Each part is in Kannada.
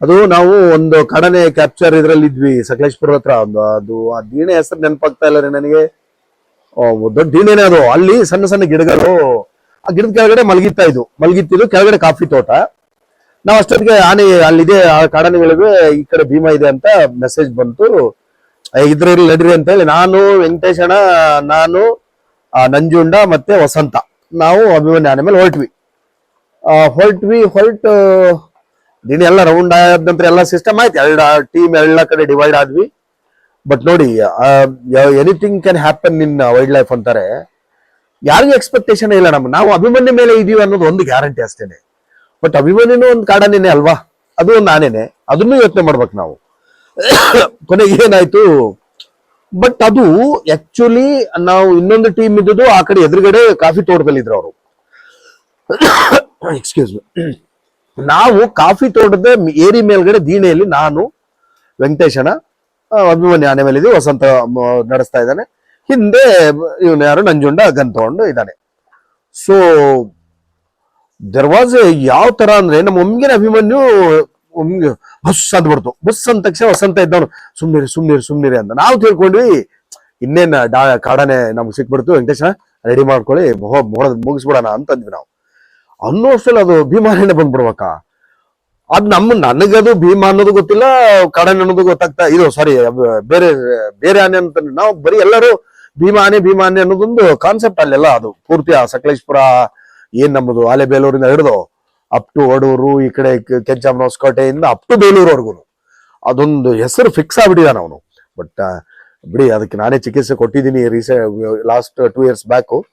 ಅದು ನಾವು ಒಂದು ಕಡನೆ ಕ್ಯಾಪ್ಚರ್ ಇದ್ರಲ್ಲಿ ಇದ್ವಿ, ಸಕಲೇಶ್ಪುರ ಹತ್ರ ಒಂದು, ಅದು ಆ ದೀಣೆ ಹೆಸರು ನೆನಪಾಗ್ತಾ ಇಲ್ಲ ರೀ ನನಗೆ. ದೊಡ್ಡ ದೀಣೆನೇ ಅದು. ಅಲ್ಲಿ ಸಣ್ಣ ಸಣ್ಣ ಗಿಡಗಳು, ಆ ಗಿಡದ ಕೆಳಗಡೆ ಮಲಗಿತ್ತಾ ಇದು ಮಲಗಿತ್ತಿದ್ದು ಕೆಳಗಡೆ ಕಾಫಿ ತೋಟ. ನಾವು ಅಷ್ಟೊತ್ತಿಗೆ ಆನೆ ಅಲ್ಲಿದೆ, ಆ ಕಾಡನೆಗಳಿಗೆ ಈ ಕಡೆ ಭೀಮಾ ಇದೆ ಅಂತ ಮೆಸೇಜ್ ಬಂತು. ಇದ್ರ ನಡ್ರಿ ಅಂತ ಹೇಳಿ ನಾನು ವೆಂಕಟೇಶಣ್ಣ ನಾನು ನಂಜುಂಡ ಮತ್ತೆ ವಸಂತ. ನಾವು ಅಭಿಮಾನಿ ಆನೆ ಮೇಲೆ ಹೊರಟ್ವಿ. ಹೊರಟ್ವಿ, ಹೊರಟು ದಿನ ಎಲ್ಲ ರೌಂಡ್ ಆದ ನಂತರ ಎಲ್ಲ ಸಿಸ್ಟಮ್ ಆಯ್ತು. ಎರಡು ಟೀಮ್ ಎಲ್ಲ ಕಡೆ ಡಿವೈಡ್ ಆದ್ವಿ. ಬಟ್ ನೋಡಿ anything can happen in wildlife ಅಂತಾರೆ. ಯಾರಿಗೂ ಎಕ್ಸ್ಪೆಕ್ಟೇಷನ್ ಇಲ್ಲ ನಮ್ಗೆ. ನಾವು ಅಭಿಮನ್ಯು ಮೇಲೆ ಇದೀವಿ ಅನ್ನೋದು ಒಂದು ಗ್ಯಾರಂಟಿ ಅಷ್ಟೇನೆ. ಬಟ್ ಅಭಿಮನ್ಯನೂ ಒಂದು ಕಾಡನೇನೆ ಅಲ್ವಾ? ಅದು ಒಂದು ನಾನೇನೆ ಅದನ್ನು ಯೋಚನೆ ಮಾಡ್ಬೇಕು ನಾವು. ಕೊನೆಗೆ ಏನಾಯ್ತು? ಬಟ್ ಅದು ಆಕ್ಚುಲಿ ನಾವು ಇನ್ನೊಂದು ಟೀಮ್ ಇದ್ದುದು ಆ ಕಡೆ ಎದುರುಗಡೆ ಕಾಫಿ ತೋಟದಲ್ಲಿದ್ರು ಅವರು. ಎಕ್ಸ್ಕ್ಯೂಸ್ ನಾವು ಕಾಫಿ ತೋಟದ ಏರಿ ಮೇಲ್ಗಡೆ ದೀಣೆಯಲ್ಲಿ ನಾನು ವೆಂಕಟೇಶನ ಅಭಿಮಾನಿ ಆನೆ ಮೇಲೆ ಇದೀವಿ ವಸಂತ ನಡೆಸ್ತಾ ಇದ್ದಾನೆ. ಹಿಂದೆ ಇವನು ಯಾರು? ನಂಜುಂಡ ಗನ್ ತಗೊಂಡು ಇದ್ದಾನೆ ಸೊ ದರ್ವಾಜ್ ಯಾವ ತರ ಅಂದ್ರೆ ನಮ್ಮ ಒಮ್ಗಿನ ಅಭಿಮನ್ಯು ಒಮ್ಗೆ ಬಸ್ ಬರ್ತು. ಬಸ್ ಅಂದ ತಕ್ಷಣ ವಸಂತ ಇದ್ದವನು, ಸುಮ್ನಿರಿ ಸುಮ್ನಿರಿ ಸುಮ್ನಿರಿ ಅಂತ. ನಾವು ತಿಳ್ಕೊಂಡ್ವಿ, ಇನ್ನೇನ್ ಡಾ ಕಾಡನೆ ನಮ್ಗೆ ಸಿಕ್ಬಿಡ್ತು, ವೆಂಕಟೇಶ ರೆಡಿ ಮಾಡ್ಕೊಳ್ಳಿ ಮುಗಿಸ್ಬಿಡೋಣ ಅಂತಂದ್ವಿ ನಾವು. ಅನ್ನೋ ಅಷ್ಟರಲ್ಲಿ ಅದು ಭೀಮಾನೇ ಬಂದ್ಬಿಡ್ಬೇಕ. ಅದ್ ನಮ್ಮ, ನನಗದು ಭೀಮ ಅನ್ನೋದು ಗೊತ್ತಿಲ್ಲ ಕಡನ್ ಅನ್ನೋದು ಗೊತ್ತಾಗ್ತಾ, ಇದು ಸಾರಿ ಬೇರೆ ಬೇರೆ ಆನೆ ಅಂತ ನಾವು ಬರೀ ಎಲ್ಲರೂ ಭೀಮ ಆನೆ ಭೀಮ ಆನೆ ಅನ್ನೋದೊಂದು ಕಾನ್ಸೆಪ್ಟ್ ಅಲ್ಲೆಲ್ಲ ಅದು. ಪೂರ್ತಿ ಆ ಸಕಲೇಶ್ಪುರ, ಏನ್ ನಮ್ಮದು ಆಲೆಬೇಲೂರಿಂದ ಹಿಡಿದು ಅಪ್ ಟು ಒಡೂರು ಈ ಕಡೆ ಕೆ- ಕೆಂಚಮ್ಮನ ಹೊಸಕೋಟೆಯಿಂದ ಅಪ್ ಟು ಬೇಲೂರವರೆಗೂ. ಅದೊಂದು ಹೆಸರು ಫಿಕ್ಸ್ ಆಗ್ಬಿಟ್ಟಿದಾನ ಅವನು. ಬಟ್ ಬಿಡಿ, ಅದಕ್ಕೆ ನಾನೇ ಚಿಕಿತ್ಸೆ ಕೊಟ್ಟಿದ್ದೀನಿ ರೀಸೆ ಲಾಸ್ಟ್ ಟೂ ಇಯರ್ಸ್ ಬ್ಯಾಕು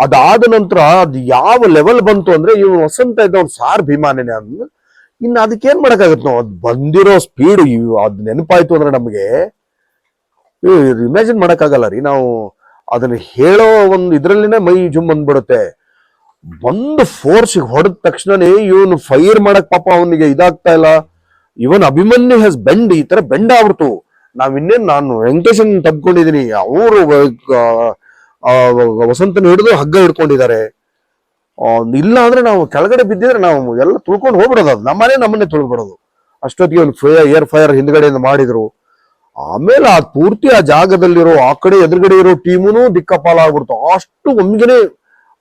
ಅದಾದ ನಂತರ ಅದು ಯಾವ ಲೆವೆಲ್ ಬಂತು ಅಂದ್ರೆ ಇವ್ ವಸಂತ ಇದ್ದವ್ನು ಸಾರ್ ಭೀಮಾನೇನೆ ಅಂದ್ ಇನ್ನು ಅದಕ್ಕೆ ಏನ್ ಮಾಡಕ್ಕಾಗತ್ತೆ ನಾವು? ಅದು ಬಂದಿರೋ ಸ್ಪೀಡ್ ಅದ್ ನೆನಪಾಯ್ತು ಅಂದ್ರೆ ನಮಗೆ. ಇಮ್ಯಾಜಿನ್ ಮಾಡಕ್ಕಾಗಲ್ಲ ರೀ. ನಾವು ಅದನ್ನ ಹೇಳೋ ಒಂದು ಇದ್ರಲ್ಲಿನೇ ಮೈ ಜುಮ್ ಬಂದ್ಬಿಡುತ್ತೆ. ಬಂದು ಫೋರ್ಸ್ ಹೊಡೆದ ತಕ್ಷಣನೇ ಇವನು ಫೈರ್ ಮಾಡಕ್ ಪಾಪ ಅವನಿಗೆ ಇದಾಗ್ತಾ ಇಲ್ಲ. ಇವನ್ ಅಭಿಮನ್ಯು ಹೆಸ್ ಬೆಂಡ್ ಈ ತರ ಬೆಂಡ್ ಆಗ್ಬಿಡ್ತು. ನಾವಿನ್ನೇನ್ ನಾನು ವೆಂಕಟೇಶನ್ ತಬ್ಕೊಂಡಿದೀನಿ ಅವರು ವಸಂತನ ಹಿಡಿದು ಹಗ್ಗ ಹಿಡ್ಕೊಂಡಿದ್ದಾರೆ. ಇಲ್ಲ ಅಂದ್ರೆ ನಾವು ಕೆಳಗಡೆ ಬಿದ್ದಿದ್ರೆ ನಾವು ಎಲ್ಲ ತುಳ್ಕೊಂಡು ಹೋಗ್ಬಿಡೋದು ಅದು. ನಮ್ಮನೆ ನಮ್ಮನ್ನೇ ತುಳ್ಬಿಡೋದು ಅಷ್ಟೊತ್ತಿಗೆ ಒಂದು ಏರ್ ಫೈರ್ ಹಿಂದ್ಗಡೆಯಿಂದ ಮಾಡಿದ್ರು. ಆಮೇಲೆ ಆ ಪೂರ್ತಿ ಆ ಜಾಗದಲ್ಲಿರೋ, ಆ ಕಡೆ ಎದುರುಗಡೆ ಇರೋ ಟೀಮುನು ದಿಕ್ಕಪಾಲ ಆಗ್ಬಿಡ್ತು ಅಷ್ಟು ಒಮ್ಗೆನೆ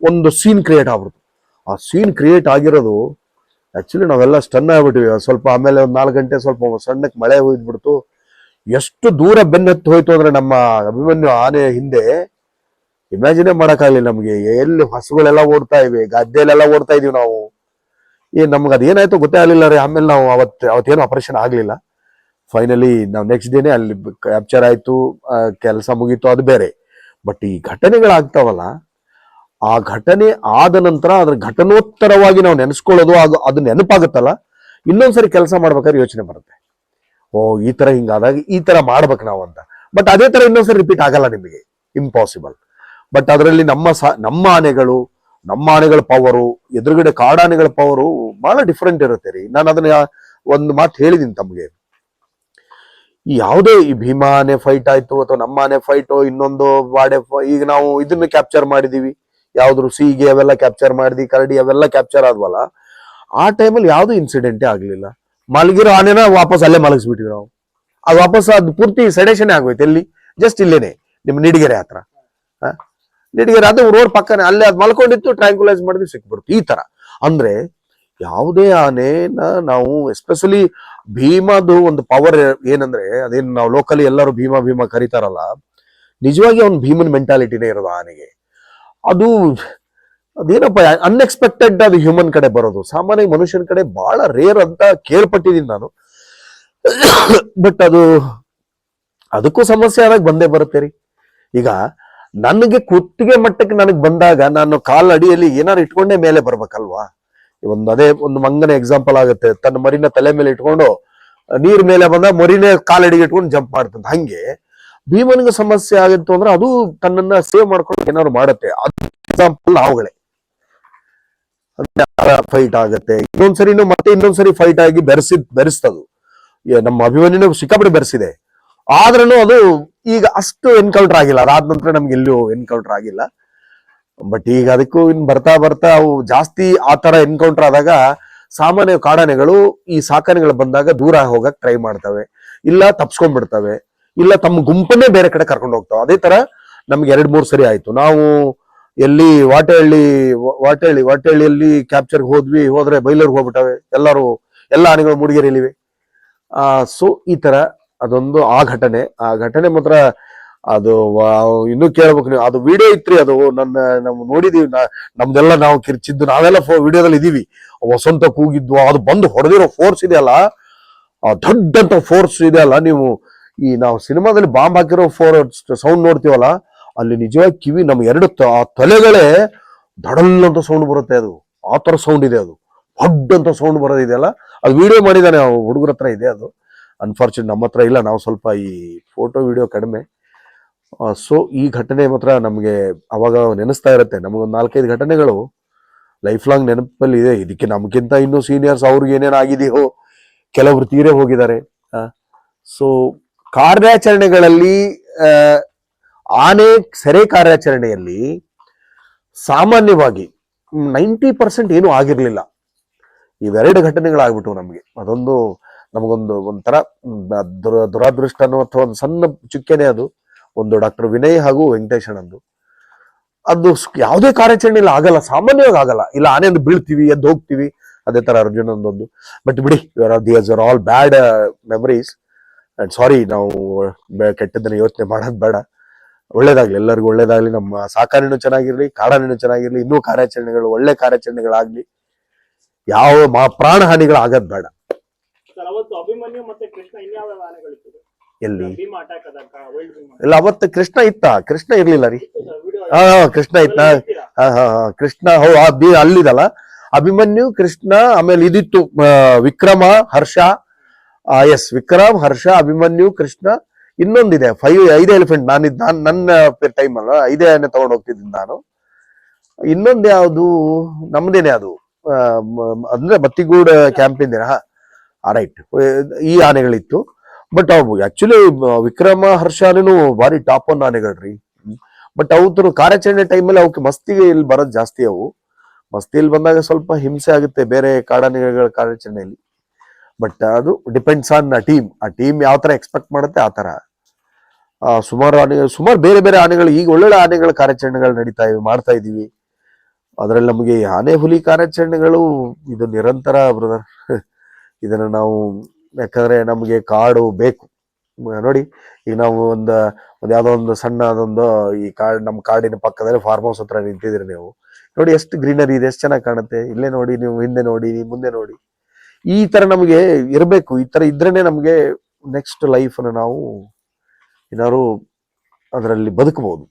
ಒಂದು ಸೀನ್ ಕ್ರಿಯೇಟ್ ಆಗ್ಬಿಡ್ತು. ಆ ಸೀನ್ ಕ್ರಿಯೇಟ್ ಆಗಿರೋದು ಆಕ್ಚುಲಿ ನಾವೆಲ್ಲ ಸ್ಟನ್ ಆಗ್ಬಿಟ್ಟಿವಿ. ಸ್ವಲ್ಪ ಆಮೇಲೆ ಒಂದು ನಾಲ್ಕು ಗಂಟೆ ಸ್ವಲ್ಪ ಸಣ್ಣಕ್ಕೆ ಮಳೆ ಹೋಗಿದ್ಬಿಡ್ತು ಎಷ್ಟು ದೂರ ಬೆನ್ನತ್ತು ಹೋಯ್ತು ಅಂದ್ರೆ ನಮ್ಮ ಅಭಿಮನ್ಯು ಆನೆ ಹಿಂದೆ ಇಮ್ಯಾಜಿನೇ ಮಾಡೋಕ್ಕಾಗಲಿ ನಮಗೆ. ಎಲ್ಲಿ ಹಸುಗಳೆಲ್ಲ ಓಡ್ತಾ ಇವೆ, ಗದ್ದೆಲೆಲ್ಲ ಓಡ್ತಾ ಇದೀವಿ ನಾವು. ಏ, ನಮ್ಗೆ ಅದೇನಾಯ್ತು ಗೊತ್ತೇ ಆಗಲಿಲ್ಲ ರೀ. ಆಮೇಲೆ ನಾವು ಅವತ್ತು ಅವತ್ತೇನು ಆಪರೇಷನ್ ಆಗಲಿಲ್ಲ. ಫೈನಲಿ ನಾವು ನೆಕ್ಸ್ಟ್ ಡೇನೆ ಅಲ್ಲಿ ಕ್ಯಾಪ್ಚರ್ ಆಯಿತು ಕೆಲಸ ಮುಗೀತು, ಅದು ಬೇರೆ. ಬಟ್ ಈ ಘಟನೆಗಳಾಗ್ತಾವಲ್ಲ, ಆ ಘಟನೆ ಆದ ನಂತರ ಅದ್ರ ಘಟನೋತ್ತರವಾಗಿ ನಾವು ನೆನೆಸ್ಕೊಳ್ಳೋದು ಅದು ಅದು ನೆನಪಾಗುತ್ತಲ್ಲ? ಇನ್ನೊಂದ್ಸರಿ ಕೆಲಸ ಮಾಡ್ಬೇಕಾದ್ರೆ ಯೋಚನೆ ಬರುತ್ತೆ. ಓ, ಈ ತರ ಹಿಂಗಾದಾಗ ಈ ತರ ಮಾಡ್ಬೇಕು ನಾವು ಅಂತ. ಬಟ್ ಅದೇ ತರ ಇನ್ನೊಂದ್ಸರಿ ರಿಪೀಟ್ ಆಗಲ್ಲ ನಿಮಗೆ. ಇಂಪಾಸಿಬಲ್ ಬಟ್ ಅದರಲ್ಲಿ ನಮ್ಮ ಸ, ನಮ್ಮ ಆನೆಗಳು, ನಮ್ಮ ಆನೆಗಳ ಪವರು ಎದುರುಗಡೆ ಕಾಡಾನೆಗಳ ಪವರು ಬಹಳ ಡಿಫ್ರೆಂಟ್ ಇರುತ್ತೆ ರೀ. ನಾನು ಅದನ್ನ ಒಂದು ಮಾತು ಹೇಳಿದೀನಿ ತಮಗೆ. ಯಾವುದೇ ಈ ಭೀಮಾ ಆನೆ ಫೈಟ್ ಆಯ್ತು ಅಥವಾ ನಮ್ಮ ಆನೆ ಫೈಟು ಇನ್ನೊಂದು ವಾಡೆ ಫ- ಈಗ ನಾವು ಇದನ್ನ ಕ್ಯಾಪ್ಚರ್ ಮಾಡಿದೀವಿ. ಯಾವ್ದ್ರು ಸೀಗೆ ಅವೆಲ್ಲ ಕ್ಯಾಪ್ಚರ್ ಮಾಡಿದ್ವಿ, ಕರಡಿ ಅವೆಲ್ಲ ಕ್ಯಾಪ್ಚರ್ ಆದ್ವಲ್ಲ, ಆ ಟೈಮಲ್ಲಿ ಯಾವುದು ಇನ್ಸಿಡೆಂಟೇ ಆಗಲಿಲ್ಲ. ಮಲಗಿರೋ ಆನೆನ ವಾಪಸ್ ಅಲ್ಲೇ ಮಲಗಿಸ್ಬಿಟ್ಟಿವಿ ನಾವು. ಅದು ವಾಪಸ್ ಅದು ಪೂರ್ತಿ ಸೆಡೆಷನ್ ಆಗೋಯ್ತು ಎಲ್ಲಿ? ಜಸ್ಟ್ ಇಲ್ಲೇನೆ, ನಿಮ್ಮ ನಿಡಿಗೆರೆ ಹತ್ರ. ನಿಡಿಗೆರೆ ಅದು ರೋಡ್ ಪಕ್ಕನೆ, ಅಲ್ಲೇ ಅದು ಮಲ್ಕೊಂಡಿತ್ತು ಟ್ರ್ಯಾಂಕ್ಯುಲೈಸ್ ಮಾಡಿದ್ವಿ ಸಿಕ್ಬಿಡ್ತು. ಈ ತರ. ಅಂದ್ರೆ ಯಾವುದೇ ಆನೆನ ನಾವು ಎಸ್ಪೆಷಲಿ ಭೀಮದು ಒಂದು ಪವರ್ ಏನಂದ್ರೆ, ಅದೇನು ನಾವು ಲೋಕಲಿ ಎಲ್ಲರೂ ಭೀಮಾ ಭೀಮಾ ಕರೀತಾರಲ್ಲ, ನಿಜವಾಗಿ ಅವ್ನ ಭೀಮನ್ ಮೆಂಟಾಲಿಟಿನೇ ಇರೋದು ಆನೆಗೆ. ಅದು ಅದೇನಪ್ಪ ಅನ್ಎಕ್ಸ್ಪೆಕ್ಟೆಡ್ ಅದು ಹ್ಯೂಮನ್ ಕಡೆ ಬರೋದು. ಸಾಮಾನ್ಯ ಮನುಷ್ಯನ ಕಡೆ ಬಹಳ ರೇರ್ ಅಂತ ಕೇಳ್ಪಟ್ಟಿದ್ದೀನಿ ನಾನು. ಬಟ್ ಅದು, ಅದಕ್ಕೂ ಸಮಸ್ಯೆ ಆದಾಗ ಬಂದೇ ಬರುತ್ತೆ ರೀ. ಈಗ ನನಗೆ ಕುತ್ತಿಗೆ ಮಟ್ಟಕ್ಕೆ ನನಗೆ ಬಂದಾಗ ನಾನು ಕಾಲ್ ಅಡಿಯಲ್ಲಿ ಏನಾರು ಇಟ್ಕೊಂಡೇ ಮೇಲೆ ಬರ್ಬೇಕಲ್ವಾ? ಒಂದು ಅದೇ ಒಂದು ಮಂಗನ ಎಕ್ಸಾಂಪಲ್ ಆಗುತ್ತೆ. ತನ್ನ ಮರಿನ ತಲೆ ಮೇಲೆ ಇಟ್ಕೊಂಡು, ನೀರ್ ಮೇಲೆ ಬಂದ ಮರಿನೇ ಕಾಲಡಿಗೆ ಇಟ್ಕೊಂಡು ಜಂಪ್ ಮಾಡ್ತಂತ ಹಂಗೆ ಭೀಮನಿಗೆ ಸಮಸ್ಯೆ ಆಗಿತ್ತು ಅಂದ್ರೆ ಅದು ತನ್ನನ್ನ ಸೇವ್ ಮಾಡ್ಕೊಂಡು ಏನಾದ್ರು ಮಾಡುತ್ತೆ. ಅದು ಎಕ್ಸಾಂಪಲ್ ನಾವುಗಳೇ ಫೈಟ್ ಆಗುತ್ತೆ. ಇನ್ನೊಂದ್ಸರಿನೂ ಮತ್ತೆ ಇನ್ನೊಂದ್ಸರಿ ಫೈಟ್ ಆಗಿ ಬೆರೆಸಿದ್ ಬೆರೆಸ್ತದು. ನಮ್ಮ ಅಭಿಮನ್ಯುನು ಸಿಕ್ಕಾಪಟ್ಟೆ ಬೆರೆಸಿದೆ. ಆದ್ರೂ ಅದು ಈಗ ಅಷ್ಟು ಎನ್ಕೌಂಟರ್ ಆಗಿಲ್ಲ. ಅದಾದ ನಂತರ ನಮ್ಗೆ ಎಲ್ಲೂ ಎನ್ಕೌಂಟರ್ ಆಗಿಲ್ಲ. ಬಟ್ ಈಗ ಅದಕ್ಕೂ ಇನ್ ಬರ್ತಾ ಬರ್ತಾ ಅವು ಜಾಸ್ತಿ ಆ ತರ ಎನ್ಕೌಂಟರ್ ಆದಾಗ ಸಾಮಾನ್ಯ ಕಾಡಾನೆಗಳು ಈ ಸಾಕಾನೆಗಳು ಬಂದಾಗ ದೂರ ಹೋಗಕ್ ಟ್ರೈ ಮಾಡ್ತವೆ. ಇಲ್ಲ ತಪ್ಸ್ಕೊಂಡ್ಬಿಡ್ತವೆ. ಇಲ್ಲ ತಮ್ಮ ಗುಂಪನ್ನೇ ಬೇರೆ ಕಡೆ ಕರ್ಕೊಂಡು ಹೋಗ್ತಾವೆ. ಅದೇ ತರ ನಮ್ಗೆ ಎರಡ್ ಮೂರ್ ಸರಿ ಆಯ್ತು. ನಾವು ಎಲ್ಲಿ ವಾಟೆಹಳ್ಳಿ ವಾಟೆಹಳ್ಳಿ, ವಾಟೆಹಳ್ಳಿಯಲ್ಲಿ ಕ್ಯಾಪ್ಚರ್ ಹೋದ್ವಿ, ಹೋದ್ರೆ ಬೈಲರ್ ಹೋಗ್ಬಿಟ್ಟವೆ. ಎಲ್ಲರೂ, ಎಲ್ಲ ಆನೆಗಳು ಮೂಡಿಗೆರೆಯಲ್ಲಿವೆ. ಆ ಸೊ ಈ ತರ ಅದೊಂದು ಆ ಘಟನೆ. ಆ ಘಟನೆ ಮಾತ್ರ ಅದು ಇನ್ನೂ ಕೇಳ್ಬೇಕು ನೀವು. ಅದು ವಿಡಿಯೋ ಇತ್ರಿ, ಅದು ನನ್ನ, ನಾವು ನೋಡಿದೀವಿ. ನಮ್ದೆಲ್ಲ ನಾವು ಕಿರ್ಚಿದ್ದು, ನಾವೆಲ್ಲ ವಿಡಿಯೋದಲ್ಲಿ ಇದೀವಿ. ವಸಂತ ಕೂಗಿದ್ವು ಅದು ಬಂದು ಹೊಡೆದಿರೋ ಫೋರ್ಸ್ ಇದೆಯಲ್ಲ? ಆ ದೊಡ್ಡಂತ ಫೋರ್ಸ್ ಇದೆಯಲ್ಲ ನೀವು? ಈ ನಾವು ಸಿನಿಮಾದಲ್ಲಿ ಬಾಂಬ್ ಹಾಕಿರೋ ಫೋರ್ ಸೌಂಡ್ ನೋಡ್ತೀವಲ್ಲ, ಅಲ್ಲಿ ನಿಜವಾಗಿ ಕಿವಿ ನಮ್ ಎರಡು ಆ ತಲೆಗಳೇ ದಡಲ್ ಅಂತ ಸೌಂಡ್ ಬರುತ್ತೆ ಅದು. ಆ ತರ ಸೌಂಡ್ ಇದೆ ಅದು. ದೊಡ್ಡ ಅಂತ ಸೌಂಡ್ ಬರೋದಿದೆಯಲ್ಲ? ಅದು ವಿಡಿಯೋ ಮಾಡಿದಾನೆ ಹುಡುಗರ ಹತ್ರ ಇದೆ ಅದು. ಅನ್ಫಾರ್ಚುನೇಟ್ ನಮ್ಮ ಹತ್ರ ಇಲ್ಲ, ನಾವು ಸ್ವಲ್ಪ ಈ ಫೋಟೋ ವಿಡಿಯೋ ಕಡಿಮೆ. ಸೊ ಈ ಘಟನೆ ಮಾತ್ರ ನಮಗೆ ಅವಾಗ ನೆನೆಸ್ತಾ ಇರುತ್ತೆ. ನಮಗೊಂದು ನಾಲ್ಕೈದು ಘಟನೆಗಳು ಲೈಫ್ ಲಾಂಗ್ ನೆನಪಲ್ಲಿ ಇದೆ. ಇದಕ್ಕೆ ನಮಗಿಂತ ಇನ್ನೂ ಸೀನಿಯರ್ಸ್ ಅವ್ರಿಗೆ ಏನೇನು ಆಗಿದೆಯೋ ಕೆಲವರು ತೀರೇ ಹೋಗಿದ್ದಾರೆ. ಸೊ ಕಾರ್ಯಾಚರಣೆಗಳಲ್ಲಿ ಆನೆ ಸೆರೆ ಕಾರ್ಯಾಚರಣೆಯಲ್ಲಿ ಸಾಮಾನ್ಯವಾಗಿ ನೈಂಟಿ ಪರ್ಸೆಂಟ್ ಏನೂ ಆಗಿರಲಿಲ್ಲ. ಇವೆರಡು ಘಟನೆಗಳಾಗ್ಬಿಟ್ಟು ನಮಗೆ. ಅದೊಂದು ನಮಗೊಂದು ಒಂಥರ ದುರ ದುರ, ದುರಾದೃಷ್ಟನೋ ಅಥವಾ ಒಂದು ಸಣ್ಣ ಚುಕ್ಕೆನೆ ಅದು, ಒಂದು ಡಾಕ್ಟರ್ ವಿನಯ್ ಹಾಗೂ ವೆಂಕಟೇಶ್ ಅಣ್ಣಂದು ಅದು ಯಾವುದೇ ಕಾರ್ಯಾಚರಣೆ ಇಲ್ಲ, ಆಗಲ್ಲ, ಸಾಮಾನ್ಯವಾಗಿ ಆಗಲ್ಲ. ಇಲ್ಲ, ಆನೆ ಒಂದು ಬೀಳ್ತೀವಿ, ಎದ್ದು ಹೋಗ್ತೀವಿ, ಅದೇ ತರ ಅರ್ಜುನ್ ಬಟ್ ಬಿಡಿ theirs are all bad memories and sorry ನಾವು ಕೆಟ್ಟದನ್ನ ಯೋಚನೆ ಮಾಡೋದು ಬೇಡ. ಒಳ್ಳೇದಾಗ್ಲಿ, ಎಲ್ಲರಿಗೂ ಒಳ್ಳೇದಾಗ್ಲಿ. ನಮ್ಮ ಸಾಕಾಣಿನೂ ಚೆನ್ನಾಗಿರ್ಲಿ ಕಾಡಾಣಿನೂ ಚೆನ್ನಾಗಿರ್ಲಿ, ಇನ್ನೂ ಕಾರ್ಯಾಚರಣೆಗಳು, ಒಳ್ಳೆ ಕಾರ್ಯಾಚರಣೆಗಳಾಗ್ಲಿ. ಯಾವ ಮಾ- ಪ್ರಾಣ ಹಾನಿಗಳು ಆಗದ್ ಬೇಡ. ಸರ್ ಅವತ್ತು ಅಭಿಮನ್ಯು ಮತ್ತೆ ಕೃಷ್ಣ ಇನ್ಯಾವ ಆನೆಗಳಿತ್ತು ಎಲ್ಲಿ? ಭೀಮ ಅಟ್ಯಾಕ್ ಆದಾಗ ವೈಲ್ಡ್ ಭೀಮ. ಇಲ್ಲ ಅವತ್ತು ಕೃಷ್ಣ ಇತ್ತ? ಕೃಷ್ಣ ಇರ್ಲಿಲ್ಲ ರೀ. ಹಾ ಹಾ, ಕೃಷ್ಣ ಇತ್ತ? ಹಾ ಹಾ ಹಾ, ಕೃಷ್ಣ ಹೋ ಆ ಬಿ- ಅಲ್ಲಿದಲ್ಲ. ಅಭಿಮನ್ಯು ಕೃಷ್ಣ ಆಮೇಲೆ ಇದಿತ್ತು ವಿಕ್ರಮ ಹರ್ಷ ಎಸ್ ವಿಕ್ರಮ್ ಹರ್ಷ ಅಭಿಮನ್ಯು ಕೃಷ್ಣ ಇನ್ನೊಂದಿದೆ. ಫೈವ್ ಐದೇ ಎಲಿಫೆಂಟ್ ನಾನು ನಾನು ನನ್ನ ಟೈಮ್ ಅಲ್ಲ ಐದೇ ಆನೆ ತಗೊಂಡು ಹೋಗ್ತಿದ್ದೀನಿ ನಾನು. ಇನ್ನೊಂದು ಯಾವುದು? ನಮ್ದೇನೆ ಅದು. ಅಂದ್ರೆ ಬತ್ತಿಗೂಡ ಕ್ಯಾಂಪಿಂದ ರೈಟ್ ಈ ಆನೆಗಳಿತ್ತು. ಬಟ್ ಅವು ಆಕ್ಚುಲಿ ವಿಕ್ರಮ ಹರ್ಷ ಭಾರಿ ಟಾಪ್ ಒನ್ ಆನೆಗಳ್ರಿ. ಬಟ್ ಅವ್ರ ಕಾರ್ಯಾಚರಣೆ ಟೈಮಲ್ಲಿ ಅವಕ್ಕೆ ಮಸ್ತಿಗೆ ಇಲ್ಲಿ ಬರೋದು ಜಾಸ್ತಿ ಅವು. ಮಸ್ತಿಯಲ್ಲಿ ಬಂದಾಗ ಸ್ವಲ್ಪ ಹಿಂಸೆ ಆಗುತ್ತೆ ಬೇರೆ ಕಾಡಾನೆಗಳ ಕಾರ್ಯಾಚರಣೆಯಲ್ಲಿ. ಬಟ್ ಅದು ಡಿಪೆಂಡ್ಸ್ ಆನ್ ಆ ಟೀಮ್ ಆ ಟೀಮ್ ಯಾವ ತರ ಎಕ್ಸ್ಪೆಕ್ಟ್ ಮಾಡುತ್ತೆ ಆ ತರ. ಸುಮಾರು ಆನೆ, ಸುಮಾರು ಬೇರೆ ಬೇರೆ ಆನೆಗಳು, ಈಗ ಒಳ್ಳೊಳ್ಳೆ ಆನೆಗಳ ಕಾರ್ಯಾಚರಣೆಗಳು ನಡೀತಾ ಇವೆ, ಮಾಡ್ತಾ ಇದೀವಿ ಅದ್ರಲ್ಲಿ ನಮಗೆ ಆನೆ ಹುಲಿ ಕಾರ್ಯಾಚರಣೆಗಳು, ಇದು ನಿರಂತರ ಬ್ರದರ್ ಇದನ್ನ ನಾವು, ಯಾಕಂದ್ರೆ ನಮಗೆ ಕಾಡು ಬೇಕು. ನೋಡಿ, ಈಗ ನಾವು ಒಂದು ಒಂದು ಯಾವ್ದೋ ಒಂದು ಸಣ್ಣ ಅದೊಂದು, ಈ ಕಾಡು ನಮ್ಮ ಕಾಡಿನ ಪಕ್ಕದಲ್ಲಿ ಫಾರ್ಮ್ ಹೌಸ್ ಹತ್ರ ನಿಂತಿದ್ದೀರಿ ನೀವು. ನೋಡಿ, ಎಷ್ಟು ಗ್ರೀನರಿ ಇದೆ, ಎಷ್ಟು ಚೆನ್ನಾಗಿ ಕಾಣುತ್ತೆ. ಇಲ್ಲೇ ನೋಡಿ, ನೀವು ಹಿಂದೆ ನೋಡಿ ಮುಂದೆ ನೋಡಿ. ಈ ತರ ನಮಗೆ ಇರಬೇಕು. ಈ ತರ ಇದ್ರೇನೆ ನಮಗೆ ನೆಕ್ಸ್ಟ್ ಲೈಫ್ ನಾವು ಏನಾದ್ರು ಅದರಲ್ಲಿ ಬದುಕಬಹುದು